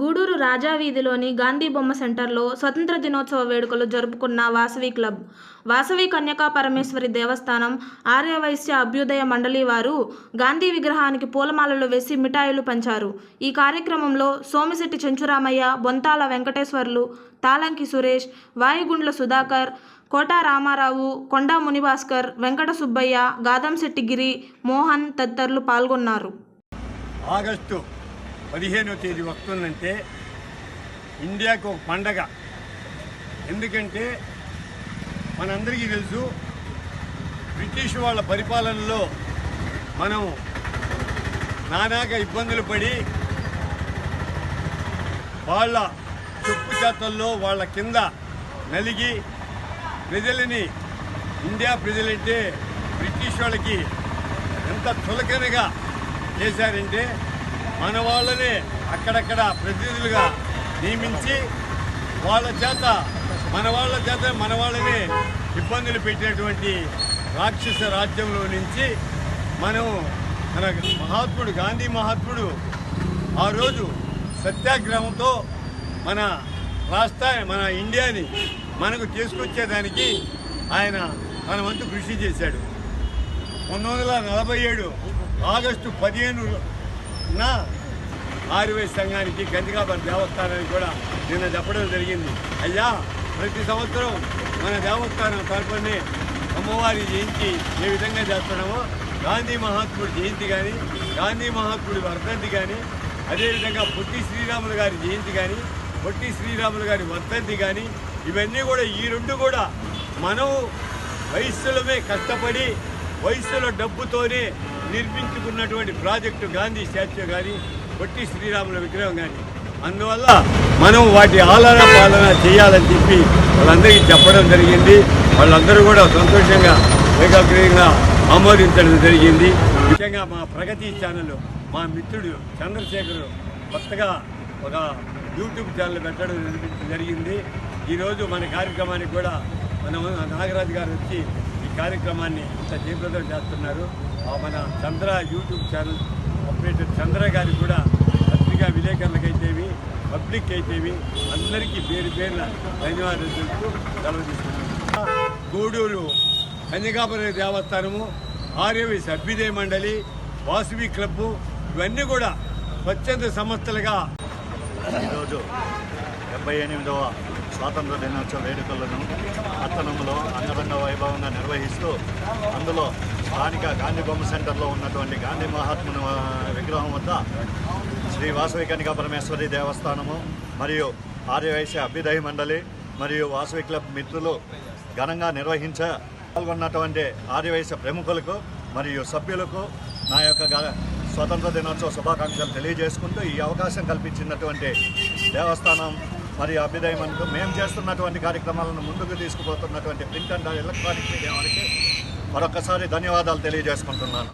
గూడూరు రాజావీధిలోని గాంధీ బొమ్మ సెంటర్లో స్వతంత్ర దినోత్సవ వేడుకలు జరుపుకున్న వాసవి క్లబ్. వాసవి కన్యకా పరమేశ్వరి దేవస్థానం ఆర్యవైశ్య అభ్యుదయ మండలి వారు గాంధీ విగ్రహానికి పూలమాలలు వేసి మిఠాయిలు పంచారు. ఈ కార్యక్రమంలో సోమిశెట్టి చెంచురామయ్య బొంతాల వెంకటేశ్వర్లు తాలంకి సురేష్ వాయుగుండ్ల సుధాకర్ కోట రామారావు కొండా మునిభాస్కర్ వెంకట సుబ్బయ్య గాదంశెట్టి గిరి మోహన్ తదితరులు పాల్గొన్నారు. ఆగస్టు పదిహేనో తేదీ వస్తుందంటే ఇండియాకు ఒక పండగ. ఎందుకంటే మనందరికీ తెలుసు బ్రిటిష్ వాళ్ళ పరిపాలనలో మనం నానాక ఇబ్బందులు పడి వాళ్ళ చెప్పు చేతల్లో వాళ్ళ కింద నలిగి ప్రజలని ఇండియా ప్రజలంటే బ్రిటిష్ వాళ్ళకి ఎంత చులకనగా చేశారంటే మన వాళ్ళనే అక్కడక్కడ ప్రతినిధులుగా నియమించి వాళ్ళ చేత మన వాళ్ళ చేత మన వాళ్ళనే ఇబ్బందులు పెట్టినటువంటి రాక్షస రాజ్యంలో నుంచి మనం మన మహాత్ముడు గాంధీ మహాత్ముడు ఆ రోజు సత్యాగ్రహంతో మన రాష్ట్ర మన ఇండియాని మనకు తీసుకొచ్చేదానికి ఆయన తన వంతు కృషి చేశాడు. పంతొమ్మిది వందల నలభై ఏడు ఆగస్టు పదిహేనున ఆరువే సంఘానికి గంధికాపల్లి దేవస్థానానికి కూడా నిన్న చెప్పడం జరిగింది. అయ్యా ప్రతి సంవత్సరం మన దేవస్థానం తరపునే అమ్మవారి జయంతి ఏ విధంగా చేస్తున్నామో గాంధీ మహాత్ముడి జయంతి కానీ గాంధీ మహాత్ముడి వర్ధంతి కానీ అదేవిధంగా పొట్టి శ్రీరాములు గారి జయంతి కానీ పొట్టి శ్రీరాములు గారి వర్ధంతి కానీ ఇవన్నీ కూడా ఈ రెండు కూడా మనం వయస్సులమే కష్టపడి వయస్సుల డబ్బుతోనే నిర్మించుకున్నటువంటి ప్రాజెక్టు గాంధీ స్టాచ్యూ కానీ పొట్టి శ్రీరాముల విగ్రహం కానీ అందువల్ల మనం వాటి ఆలన పాలన చేయాలని చెప్పి వాళ్ళందరికీ చెప్పడం జరిగింది. వాళ్ళందరూ కూడా సంతోషంగా ఏకాగ్రీయంగా ఆమోదించడం జరిగింది. ముఖ్యంగా మా ప్రగతి ఛానల్ మా మిత్రుడు చంద్రశేఖర్ కొత్తగా ఒక యూట్యూబ్ ఛానల్ పెట్టడం జరిగింది. ఈరోజు మన కార్యక్రమానికి కూడా మన నాగరాజు గారు వచ్చి కార్యక్రమాన్ని ఇంత తీవ్రతం చేస్తున్నారు. ఆ మన Chandra YouTube channel operator Chandra గారి కూడా పత్రికా విలేకరులకైతేవి పబ్లిక్ అయితేవి అందరికీ పేరు పేరున ధన్యవాదాలు తెలుపుతూ సెలవు గూడూరు కన్యకాపుర దేవస్థానము ఆర్యవి సభ్యుదే మండలి వాసువి క్లబ్బు ఇవన్నీ కూడా స్వచ్ఛంద సంస్థలుగా ఈరోజు డెబ్బై ఎనిమిదవ స్వాతంత్ర దినోత్సవ వేడుకలను పట్టణంలో అంగరంగ వైభవంగా నిర్వహిస్తూ అందులో స్థానిక గాంధీ బొమ్మ సెంటర్లో ఉన్నటువంటి గాంధీ మహాత్ముని విగ్రహం వద్ద శ్రీ వాసవి కనికా పరమేశ్వరి దేవస్థానము మరియు ఆర్యవైశ్య అభ్యుదయ మండలి మరియు వాసవి క్లబ్ మిత్రులు ఘనంగా నిర్వహించ పాల్గొన్నటువంటి ఆర్యవైశ్య ప్రముఖులకు మరియు సభ్యులకు నా యొక్క స్వతంత్ర దినోత్సవ శుభాకాంక్షలు తెలియజేసుకుంటూ ఈ అవకాశం కల్పించినటువంటి దేవస్థానం మరి అభ్యుదయమంటూ మేము చేస్తున్నటువంటి కార్యక్రమాలను ముందుకు తీసుకుపోతున్నటువంటి ప్రింట్ అండ్ ఎలక్ట్రానిక్ మీడియా వారికి మరొకసారి ధన్యవాదాలు తెలియజేసుకుంటున్నాను.